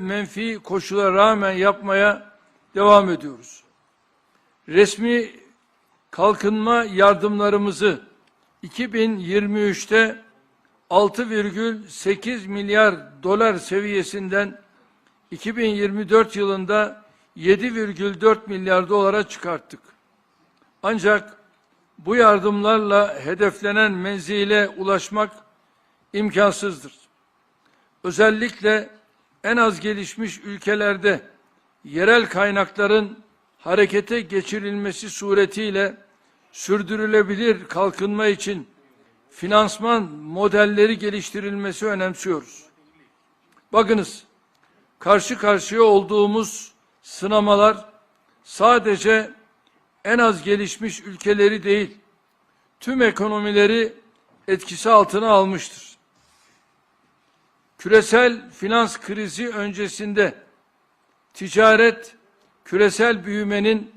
menfi koşula rağmen yapmaya devam ediyoruz. Resmi kalkınma yardımlarımızı 2023'te 6,8 milyar dolar seviyesinden 2024 yılında 7,4 milyar dolara çıkarttık. Ancak bu yardımlarla hedeflenen menzile ulaşmak imkansızdır. Özellikle en az gelişmiş ülkelerde yerel kaynakların harekete geçirilmesi suretiyle sürdürülebilir kalkınma için finansman modelleri geliştirilmesi önemsiyoruz. Bakınız, karşı karşıya olduğumuz sınamalar sadece en az gelişmiş ülkeleri değil, tüm ekonomileri etkisi altına almıştır. Küresel finans krizi öncesinde ticaret küresel büyümenin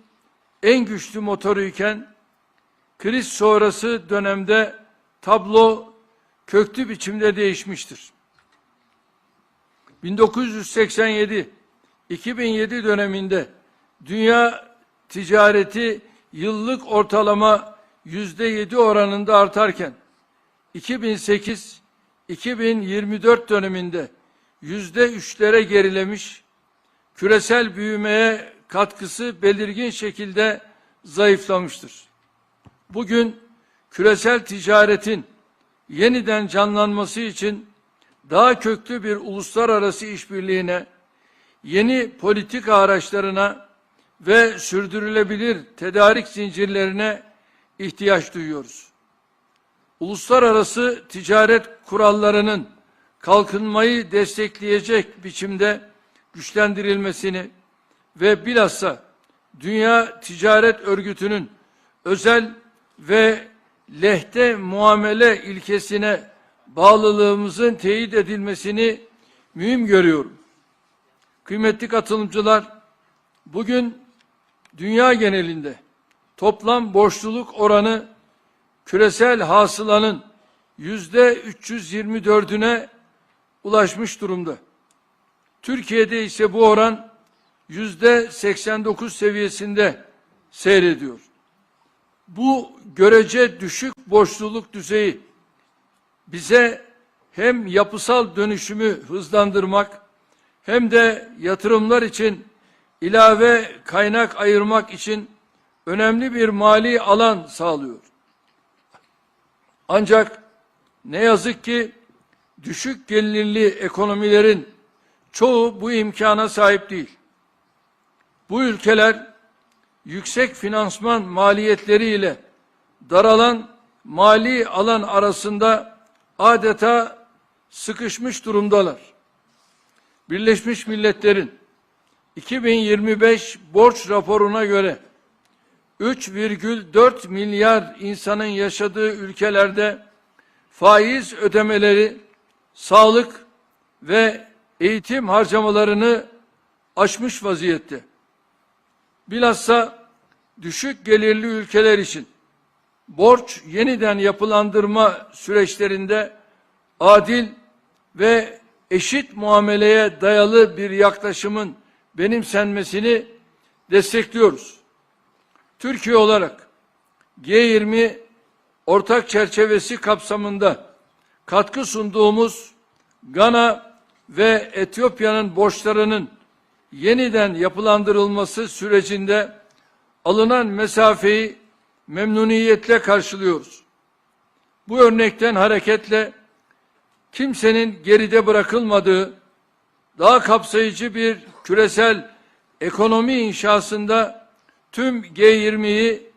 en güçlü motoruyken kriz sonrası dönemde tablo köklü biçimde değişmiştir. 1987-2007 döneminde dünya ticareti yıllık ortalama yüzde yedi oranında artarken 2008-2024 döneminde yüzde üçlere gerilemiş, küresel büyümeye katkısı belirgin şekilde zayıflamıştır. Bugün küresel ticaretin yeniden canlanması için daha köklü bir uluslararası işbirliğine, yeni politika araçlarına ve sürdürülebilir tedarik zincirlerine ihtiyaç duyuyoruz. Uluslararası ticaret kurallarının kalkınmayı destekleyecek biçimde güçlendirilmesini ve bilhassa Dünya Ticaret Örgütü'nün özel ve lehte muamele ilkesine bağlılığımızın teyit edilmesini mühim görüyorum. Kıymetli katılımcılar, bugün dünya genelinde toplam borçluluk oranı küresel hasılanın yüzde 324'üne ulaşmış durumda. Türkiye'de ise bu oran yüzde 89 seviyesinde seyrediyor. Bu görece düşük borçluluk düzeyi bize hem yapısal dönüşümü hızlandırmak hem de yatırımlar için ilave kaynak ayırmak için önemli bir mali alan sağlıyor. Ancak ne yazık ki düşük gelirli ekonomilerin çoğu bu imkana sahip değil. Bu ülkeler yüksek finansman maliyetleriyle daralan mali alan arasında adeta sıkışmış durumdalar. Birleşmiş Milletler'in 2025 borç raporuna göre 3,4 milyar insanın yaşadığı ülkelerde faiz ödemeleri, sağlık ve eğitim harcamalarını aşmış vaziyette. Bilhassa düşük gelirli ülkeler için borç yeniden yapılandırma süreçlerinde adil ve eşit muameleye dayalı bir yaklaşımın benimsenmesini destekliyoruz. Türkiye olarak G20 ortak çerçevesi kapsamında katkı sunduğumuz Gana ve Etiyopya'nın borçlarının yeniden yapılandırılması sürecinde alınan mesafeyi memnuniyetle karşılıyoruz. Bu örnekten hareketle kimsenin geride bırakılmadığı daha kapsayıcı bir küresel ekonomi inşasında tüm G20'yi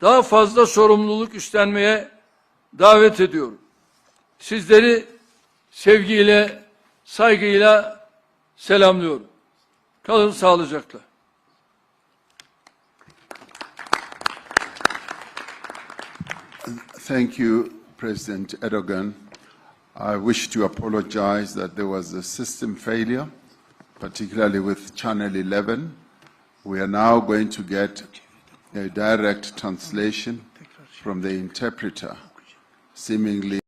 daha fazla sorumluluk üstlenmeye davet ediyorum. Sizleri sevgiyle, saygıyla selamlıyorum. Kalın sağlıcakla. Thank you, President Erdogan. I wish to apologize that there was a system failure, particularly with Channel 11. We are now going to get a direct translation from the interpreter, seemingly.